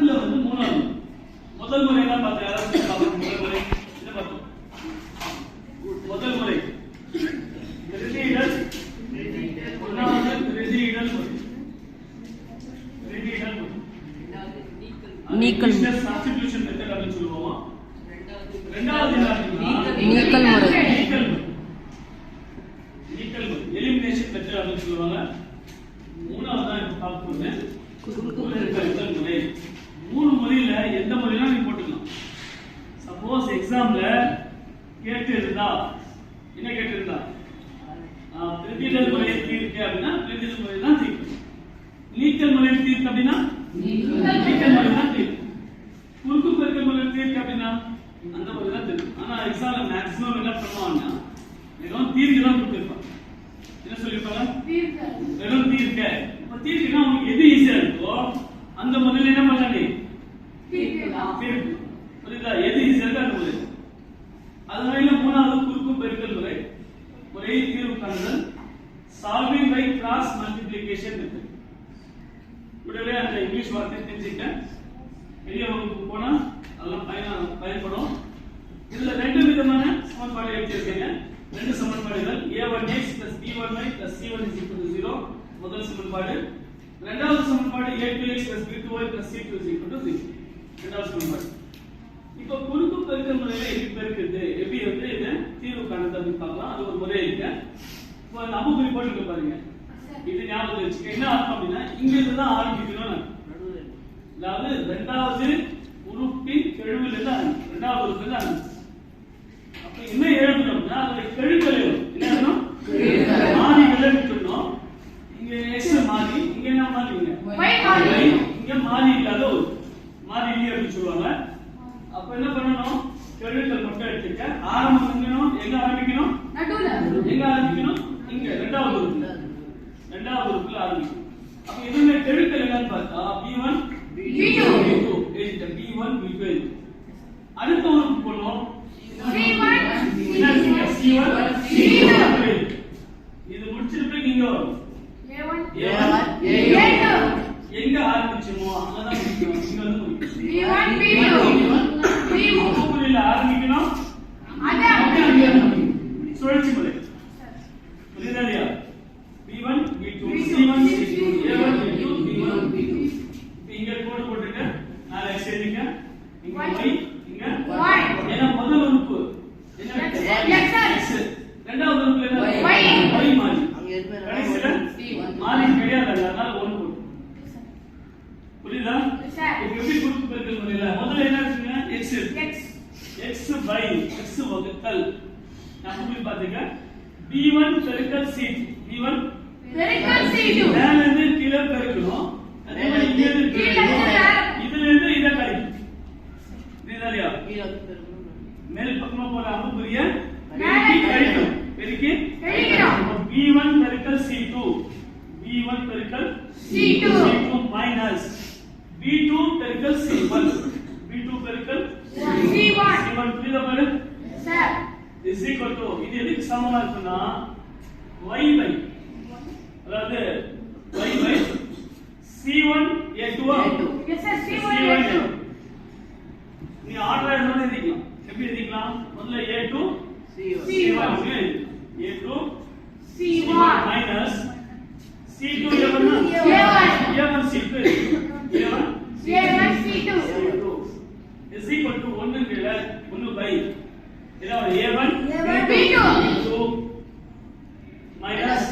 அதுல வந்து மூணாவது. முதல் முறை யாராவது பார்த்தோம் முதல் முறை. என்ன பார்த்தோம்? முதல் முறை. நீக்கல். சப்ஸ்டிடியூஷன் மெத்தட் அப்படின்னு சொல்லுவோம்? ரெண்டாவது என்ன அப்படின்னா, நீக்கல் முறை. நீக்கல் முறை. நீக்கல் முறை. எலிமினேஷன் மெத்தட் அப்படின்னு சொல்லுவாங்க. மூணாவது தான் இப்ப பார்க்க போறேன் குறுக்கல் முறை. மூணு மொழியில எந்த முறையிலும் நீங்க போட்டுக்கலாம். சப்போஸ் எக்ஸாம்ல கேட்டு இருந்தா என்ன கேட்டு இருந்தா பிரதிடல் மொழியை தீர்க்க அப்படின்னா பிரதிடல் மொழியை தான் தீர்க்கணும் நீச்சல் மொழியை தீர்க்க அப்படின்னா நீக்கல் முறை தான் தீர்க்கும் குறுக்கு பெருக்கல் முறை தீர்க்க அப்படின்னா அந்த முறை தான் தீர்க்கும் ஆனா எக்ஸாம்ல மேக்ஸிமம் என்ன பண்ணுவாங்கன்னா வெறும் தீர்க்க தான் கொடுத்துருப்பாங்க என்ன சொல்லிருப்பாங்க வெறும் தீர்க்க இப்ப தீர்க்கனா உங்களுக்கு எது ஈஸியா இருக்கோ அந்த முதல்ல என்ன பண்ணலாம் நீ தீர்க்கு புரியுதா எது ஈஸியா இருக்கோ அந்த முறை அது வரையில மூணாவது குறுக்கு பெருக்கல் முறை முறை தீர்வு காணுதல் solving by cross multiplication method விடவே அந்த இங்கிலீஷ் வார்த்தை தெரிஞ்சுக்கிட்டேன். பெரிய வகுப்பு போனா அதெல்லாம் பயன பயன்படும். இதுல ரெண்டு விதமான சமன்பாடு எழுதியிருக்கீங்க ரெண்டு சமன்பாடுகள். A one X plus B one Y plus C one is zero முதல் சமன்பாடு. ரெண்டாவது சமன்பாடு A two X plus B two Y plus C two is zero ரெண்டாவது சமன்பாடு. இப்போ குறுக்கு பெருக்கல் முறையில எப்படி பெருக்குது எப்படி வந்து இதை தீர்வு காணுது அப்படின்னு பார்க்கலாம். அது ஒரு முறை இருக்கு. இப்போ அந்த அம்புக்குறி போட்டுக்க பாருங்க. இது ஞாபகம் வச்சுக்க. என்ன அர்த்தம் அப்படின்னா இங்க இருந்து தான் ஆரம்பிக்கணும் அதாவது ரெண்டாவது உறுப்பின் கெழுவில் இருந்து ஆரம்பிக்கும். ரெண்டாவது உறுப்பில் இருந்து ஆரம்பிக்கும். அப்ப என்ன எழுதணும்னா அதோட கெழுக்கள் எழுதணும் என்ன எழுதணும் மாறிகளை விட்டுடணும் இங்க எக்ஸ் மாறி இங்க என்ன மாறிங்க Y மாறி. இங்க மாறி இல்லாத ஒரு மாறி இல்லையே அப்படின்னு சொல்லுவாங்க அப்ப என்ன பண்ணணும் கெழுக்கள் மட்டும் எடுத்துக்க ஆரம்பம் எங்கணும் எங்க ஆரம்பிக்கணும் எங்க ஆரம்பிக்கணும் இங்க ரெண்டாவது உறுப்புல ரெண்டாவது உறுப்புல ஆரம்பிக்கணும் அப்ப இதுல கெழுக்கள் என்னன்னு பார்த்தா B1 B2. B2 எழுதிட்டேன் B1 B2 எழுதிட்டேன். அடுத்த உறுப்பு போனோம் C1, என்ன இருக்குங்க? C1 C2. C2 இது முடிச்சிருப்பீங்க நீங்க A1 எங்க ஆரம்பிச்சோமோ அங்கதான் முடிக்கணும் இங்க வந்து முடிக்கணும் அம்புக்குறியில ஆரம்பிக்கணும் அப்படியே அங்கே முடிக்கணும். சுழற்சி முறை புரியுதா இல்லையா B1 B2 C1 C2 A1 B2 B1 B2 இப்ப இங்க கோடு போட்டுக்க நாலு எக்ஸ் எழுதிங்க இங்க y இங்க Y. ஏன்னா முதல் உறுப்பு என்ன இருக்கு? X, X. X. ரெண்டாவது உறுப்பு என்ன Y. y மாறி கடைசியில மாறி கிடையாது அதனால ஒன்று போட்டு புரியுதா Sir. இப்ப எப்படி குறுக்கு பெருக்கல் முறையில முதல்ல என்ன இருக்குங்க x. X. By x வகுத்தல். நான் போய் பாத்துக்க b1 பெருக்கல் c b1 மேல இருந்து கீழே பெருக்கணும். அதே மாதிரி இங்க இருந்து கீழே பெருக்கணும். இருந்து மேல. இதுல இருந்து இத கழிக்கணும். புரியுதா இல்லையா மேல் பக்கமா போற அம்புக்குரிய மேல பெருக்கி கழிக்கணும். பெருக்கி கழிக்கணும். அப்ப b1 பெருக்கல் c2 b1 பெருக்கல் C2. c2 மைனஸ் b2 பெருக்கல் c1 b2 பெருக்கல் c1 புரியுதா பாரு is equal to இது எதுக்கு சமமா இருக்குன்னா y by அதாவது y by c1 a2 ah? c1 a2 நீ ஆர்டர் எழுதணும் எழுதிக்கலாம். எப்படி எழுதிக்கலாம்? முதல்ல a2 c1 a2 c1 minus c2 எவ்வளவு a1 c2 a1 c2 is equal to 1 கீழ 1 by. இதாவது a1 A1 b2 minus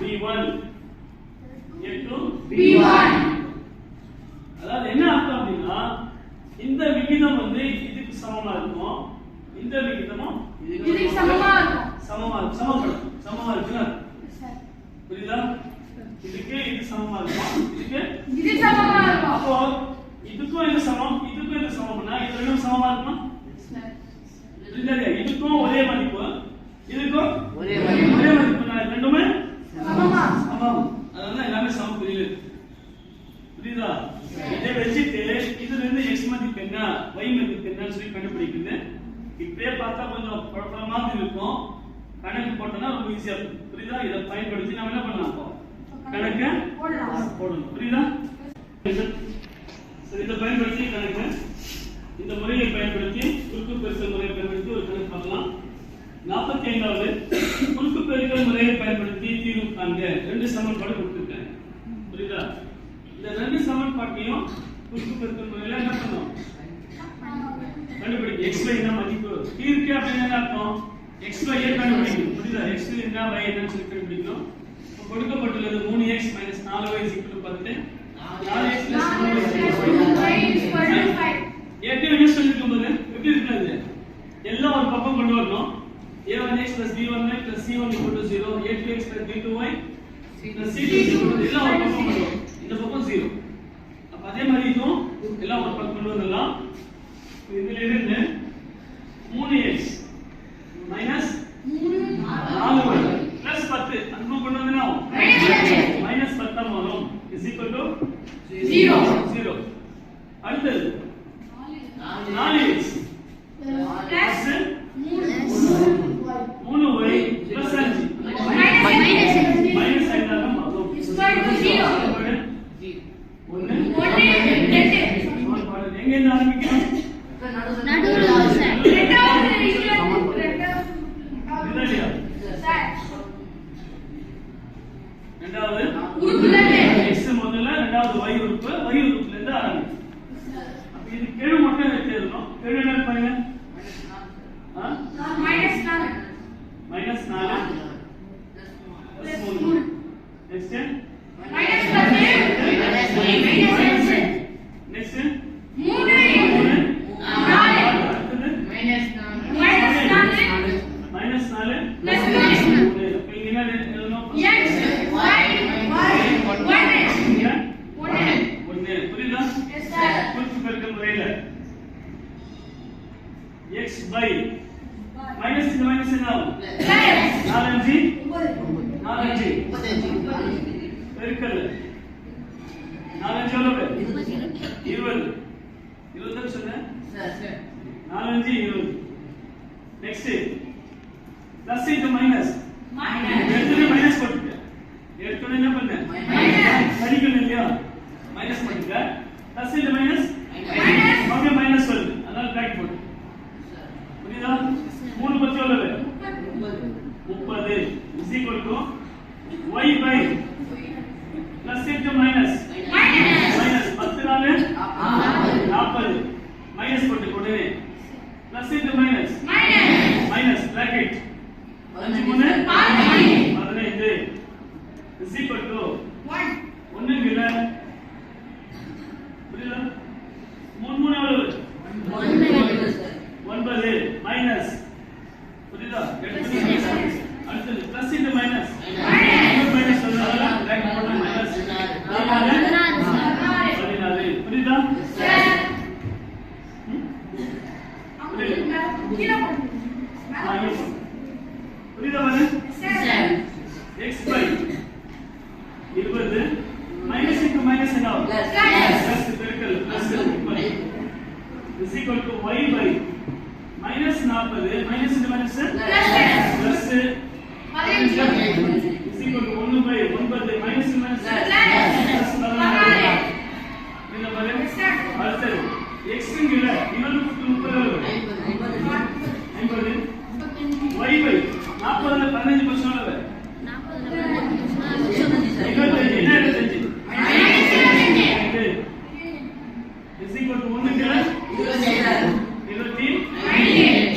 b1 a2 அதாவது என்ன அர்த்தம் அப்படின்னா இந்த விகிதம் வந்து இதுக்கு சமமா இருக்கும் இந்த விகிதமும் சமமா இருக்கும் சமப்படும் சமமா இருக்குன்னு அர்த்தம். புரியுதா இதுக்கு இது சமமா இருக்கும்? இதுக்கு அப்போ இதுக்கும் இது சமம்? இதுக்கும் இது சமம்னா இது ரெண்டும் சமமா இருக்குமா? இல்ல இல்ல இதுக்கும் ஒரே மதிப்பு. இதுக்கும் ஒரே ஒரே மதிப்பு. ரெண்டுமே சமமா. சமம். அதனால எல்லாமே சமம். புரியுது? புரியுதா? இதை வச்சுட்டு இதுல இருந்து எக்ஸ் மதிப்பு என்ன y மதிப்பு என்னன்னு சொல்லி கண்டுபிடிக்குது இப்படியே பார்த்தா கொஞ்சம் குழப்பமா இருக்கும். கணக்கு போட்டோம்னா ரொம்ப ஈஸியா இருக்கும். புரியுதா? இதை பயன்படுத்தி நம்ம என்ன பண்ணலாம் கணக்கு போடணும். புரியுதா? சரி இதை பயன்படுத்தி கணக்கு. இந்த முறையை பயன்படுத்தி குறுக்கு பெருக்கல் முறையை பயன்படுத்தி ஒரு கணக்கு பண்ணலாம் நாற்பத்தி ஐந்தாவது குறுக்கு பெருக்கல் முறையை பயன்படுத்தி தீர்வு காண்க. ரெண்டு சமன்பாடு கொடுத்துருக்கேன் புரியுதா? இந்த ரெண்டு சமன்பாட்டையும் குறுக்கு பெருக்கல் முறையில என்ன பண்ணணும் கண்டுபிடிக்க x y என்ன மதிப்பு. தீர்க்க அப்படின்னு என்ன அர்த்தம்? Y ஐ கண்டுபிடிக்கணும் புரியுதா? X என்ன y என்னன்னு சொல்லி கண்டுபிடிக்கணும் கொடுக்கப்பட்டுள்ளது 3x 4y 10 4x 3y ஏற்கனவே சொல்லிருக்கும் போது எப்படி இருக்காது எல்லாம் ஒரு பக்கம் கொண்டு வரணும். A1x b1y c1 0 a2x b2y c2 0 எல்லாம் ஒரு பக்கம் கொண்டு இந்த பக்கம் 0 அப்ப அதே மாதிரி இதுவும் எல்லாம் ஒரு பக்கம் கொண்டு வரலாம் இதுல இருந்து 3x மைனஸ் 4y பிளஸ் 10 அந்த பக்கம் கொண்டு வந்தா மைனஸ் 10 வரும் இஸ் ஈக்குவல் டு Zero. 0 அடுத்தது 4x Plus மூணு y பிளஸ் 5 மைனஸ் 5 ஆக மாறும் Equal to zero. ஒன்னு ஒன்று, ரெண்டு. சமன்பாடு எங்க இருந்து ஆரம்பிக்கணும் நடுவுல சார் ரெண்டாவது இதுல ரெண்டாவது இதுதான் இல்லையா சார் ரெண்டாவது உறுப்புல இருந்து. x முதல்ல ரெண்டாவது y உறுப்பு y உறுப்புல இருந்து ஆரம்பிக்கும் அப்ப இது கெழு மட்டும் எடுத்து எழுதணும் கெழு என்ன பாருங்க மைனஸ் நாலு மைனஸ் நாலு பிளஸ் மூணு நெக்ஸ்ட் மைனஸ் பத்து மைனஸ் அஞ்சு நெக்ஸ்ட் மூணு மூணு நாலு அடுத்தது மைனஸ் நாலு மைனஸ் நாலு Plus மூணு. மூணு. அப்ப இங்க என்ன எழுதணும் எக்ஸ் ஒய் ஒன்று இங்க ஒன்று ஒண்ணு புரியுதா எஸ் சார் குறுக்கு பெருக்கல் முறையில x by மைனஸ் இந்த மைனஸ் என்ன ஆகும். நாலஞ்சு நாலஞ்சு பெருக்கல். நாலஞ்சு எவ்வளவு? இருபது. இருபது சொன்னேன்? நாலஞ்சு இருபது. நெக்ஸ்ட் பிளஸ் இன்டு மைனஸ் எடுத்துட்டு மைனஸ் போட்டுக்க எடுத்துட்டு என்ன பண்ண மைனஸ் கழிக்கணும் இல்லையா? மைனஸ் போட்டுக்க பிளஸ் மைனஸ் மைனஸ் மறுபடியும் மைனஸ் வருது அதனால பேக் போட்டு புரியுதா மூணு பத்து எவ்வளவு முப்பது. Is equal to Y by plus into minus minus பத்து நாலு. நாற்பது. மைனஸ் போட்டு உடனே plus into minus minus bracket அஞ்சு மூணு. பதினைந்து. இஸ் ஈக்குவல் டு ஒன் ஒண்ணுங்க இல்ல புரியுதா? மூணு மூணு எவ்வளவு? ஒன்பது. மைனஸ் புரியுதா அடுத்தது பிளஸ் இன்டு மைனஸ் மைனஸ் பதினாலு புரியுதா. புரியுதா எக்ஸ் பை இருபது மைனஸ் இன்டு மைனஸ் என்ன ஆகும். பிளஸ் பெருக்கல் plus is equal to Y by minus நாற்பது minus into minus Plus. Plus பதினஞ்சு இஸ் ஈக்குவல் டு ஒன்று பை ஒன்பது மைனஸ் இன்டு மைனஸ் Plus. பதினாலு இந்த பாரு சார் அடுத்தது எக்ஸ்ங்கிற இருபது புள்ளி முப்பது ஐம்பது ஒய் பை நாற்பதுல பதினஞ்சு பர்சன்ட் அளவு இருபத்தஞ்சு என்ன இருபத்தஞ்சு ரெண்டு இஸ் ஈக்குவல் டு ஒன்றுங்கிற இருபத்தி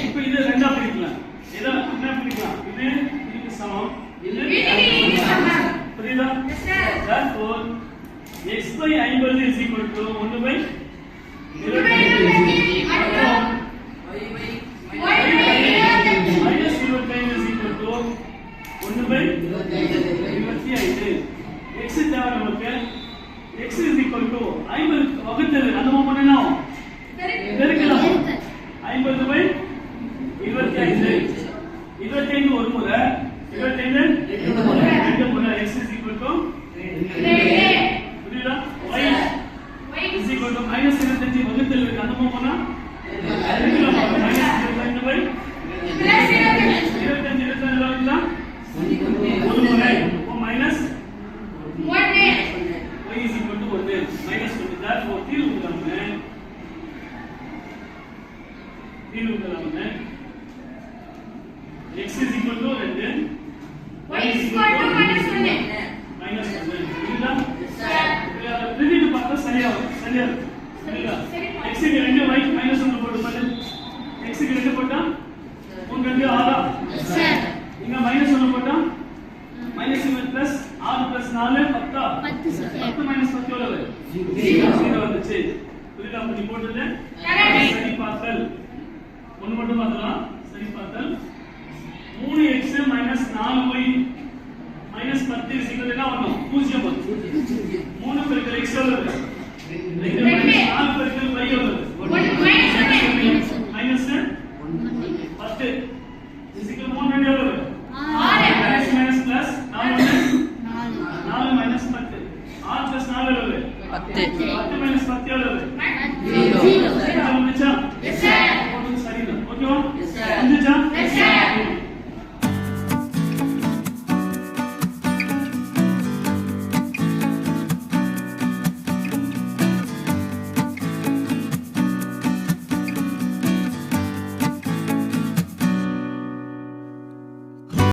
இப்போ இது ரெண்டா பிரிக்கலாம் எதா என்ன பிரிக்கலாம் இது இதுக்கு சமம் இது இதுக்கு சமம். புரியுதா sir therefore x by 50 is equal to 1 by minus 25 is equal to 1 by 25 x தேவை நமக்கு x is equal to 50 வகுத்தது அந்த மாதிரி என்ன ஆகும் பெருக்கலாம் 50 by 25 25 ஒரு முறை 25 ரெண்டு முறை x is equal to புரியுதா y is equal to minus 25 வகுத்தல் இருக்கு அந்த மாதிரி போனா பெருக்கலாம் minus 25 by 25 25 ஒரு முறை அப்போ மைனஸ் ஒன்று y is equal to 1 minus 1 therefore தீர்வு நம்ம தீர்வு நம்ம x is equal to 2 y is equal to minus ஒன்று மைனஸ் 1 இல்லைங்களா சார் திருடிட்டு பார்த்தா சரியா வரும் சரியா இருக்கும் சரிங்களா சரி. x க்கு ரெண்டு y மைனஸ் 1 போட்டு பாரு x க்கு ரெண்டு போட்டா உங்க ரெண்டு ஆறா சார் இங்க மைனஸ் 1 போட்டா மைனஸ் 1 பிளஸ் 6 பிளஸ் 4 10 பத்து சார் பத்து மைனஸ் பத்து எவ்வளவு ஜீரோ வந்துச்சு புரியுதா அப்ப நீ போட்டது Correct. சரி பார்த்தல் ஒண்ணு மட்டும் பார்த்தலாம் சரி பார்த்தல் மூணு எக்ஸ் மைனஸ் நாலு ஒய் மைனஸ் பத்து சீக்கிரம் என்ன வரணும் பூஜ்ஜியம் வரும் மூணு பெருக்கல் எக்ஸ் எவ்வளவு ரெண்டு